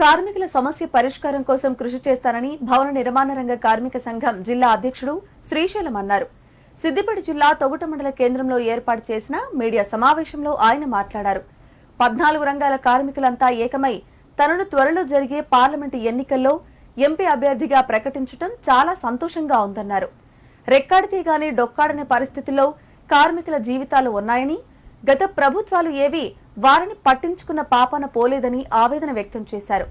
కార్మికుల సమస్య పరిష్కారం కోసం కృషి చేస్తానని భవన నిర్మాణ రంగ కార్మిక సంఘం జిల్లా అధ్యక్షుడు శ్రీశైలం అన్నారు. సిద్దిపేట జిల్లా తొగుట మండల కేంద్రంలో ఏర్పాటు చేసిన మీడియా సమావేశంలో ఆయన మాట్లాడారు. పద్నాలుగు రంగాల కార్మికులంతా ఏకమై తనను త్వరలో జరిగే పార్లమెంటు ఎన్నికల్లో ఎంపీ అభ్యర్థిగా ప్రకటించడం చాలా సంతోషంగా ఉందన్నారు. రెక్కాడితే గాని డొక్కాడనే పరిస్థితిలో కార్మికుల జీవితాలు ఉన్నాయని గత ప్రభుత్వాలు ఏవి వారిని పట్టించుకున్న పాపన పోలేదని ఆవేదన వ్యక్తం చేశారు.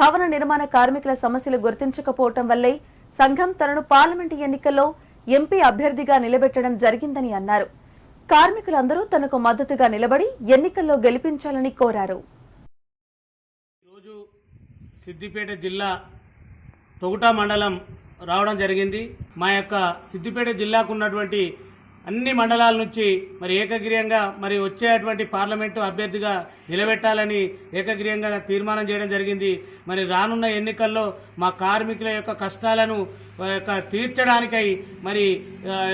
భవన నిర్మాణ కార్మికుల సమస్యలు గుర్తించకపోవటం వల్లే సంఘం తనను పార్లమెంటు ఎన్నికల్లో ఎంపీ అభ్యర్థిగా నిలబెట్టడం జరిగిందని అన్నారు. కార్మికులందరూ తనకు మద్దతుగా నిలబడి ఎన్నికల్లో గెలిపించాలని కోరారు. ఈరోజు సిద్దిపేట జిల్లా తొగుట మండలం రావడం జరిగింది. మా యొక్క సిద్దిపేట జిల్లాకు ఉన్నటువంటి అన్ని మండలాల నుంచి మరి ఏకగ్రీయంగా మరి వచ్చేటువంటి పార్లమెంటు అభ్యర్థిగా నిలబెట్టాలని ఏకగ్రీయంగా తీర్మానం చేయడం జరిగింది. మరి రానున్న ఎన్నికల్లో మా కార్మికుల యొక్క కష్టాలను యొక్క తీర్చడానికై మరి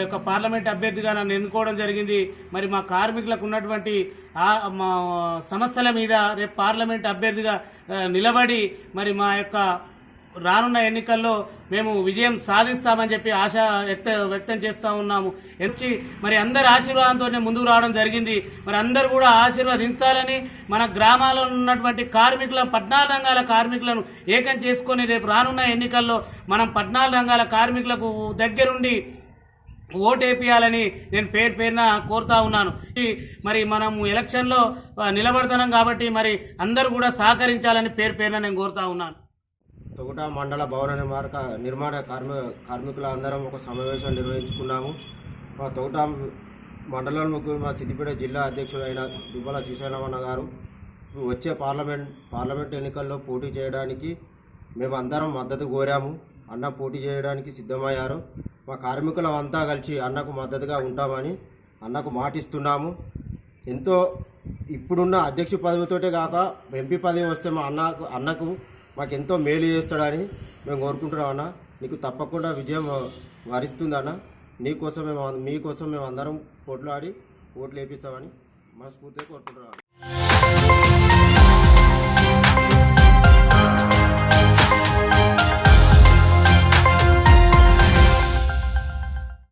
యొక్క పార్లమెంట్ అభ్యర్థిగా నన్ను ఎన్నుకోవడం జరిగింది. మరి మా కార్మికులకు ఉన్నటువంటి మా సమస్యల మీద రేపు పార్లమెంట్ అభ్యర్థిగా నిలబడి మరి మా యొక్క రానున్న ఎన్నికల్లో మేము విజయం సాధిస్తామని చెప్పి ఆశ వ్యక్త వ్యక్తం చేస్తూ ఉన్నాము. ఎంచి మరి అందరి ఆశీర్వాదంతోనే ముందుకు రావడం జరిగింది. మరి అందరు కూడా ఆశీర్వదించాలని మన గ్రామాల్లో ఉన్నటువంటి కార్మికుల పద్నాలుగు రంగాల కార్మికులను ఏకం చేసుకొని రేపు రానున్న ఎన్నికల్లో మనం పద్నాలుగు రంగాల కార్మికులకు దగ్గరుండి ఓటేపియాలని నేను పేరు పేరున కోరుతా ఉన్నాను. ఈ మరి మనము ఎలక్షన్లో నిలబడుతున్నాం కాబట్టి మరి అందరూ కూడా సహకరించాలని పేరు పేరున నేను కోరుతా ఉన్నాను. తొగుట మండల భవన నిర్మాణ నిర్మాణ కార్మి కార్మికులందరం ఒక సమావేశం నిర్వహించుకున్నాము. మా తొగుట మండలంకు మా సిద్దిపేట జిల్లా అధ్యక్షుడైన దుబ్బల శ్రీశైలమణ గారు వచ్చే పార్లమెంట్ పార్లమెంట్ ఎన్నికల్లో పోటీ చేయడానికి మేము అందరం మద్దతు కోరాము. అన్న పోటీ చేయడానికి సిద్ధమయ్యారు. మా కార్మికులం అంతా కలిసి అన్నకు మద్దతుగా ఉంటామని అన్నకు మాటిస్తున్నాము. ఎంతో ఇప్పుడున్న అధ్యక్ష పదవితోటే కాక ఎంపీ పదవి వస్తే మా అన్నకు అన్నకు మాకు ఎంతో మేలు చేస్తాడని మేము కోరుకుంటున్నాం అన్న. నీకు తప్పకుండా విజయం వరిస్తుందన్న. నీకోసం మేము మీకోసం మేము అందరం పోట్లాడి ఓట్లు వేపిస్తామని మనస్ఫూర్తిగా కోరుకుంటున్నాం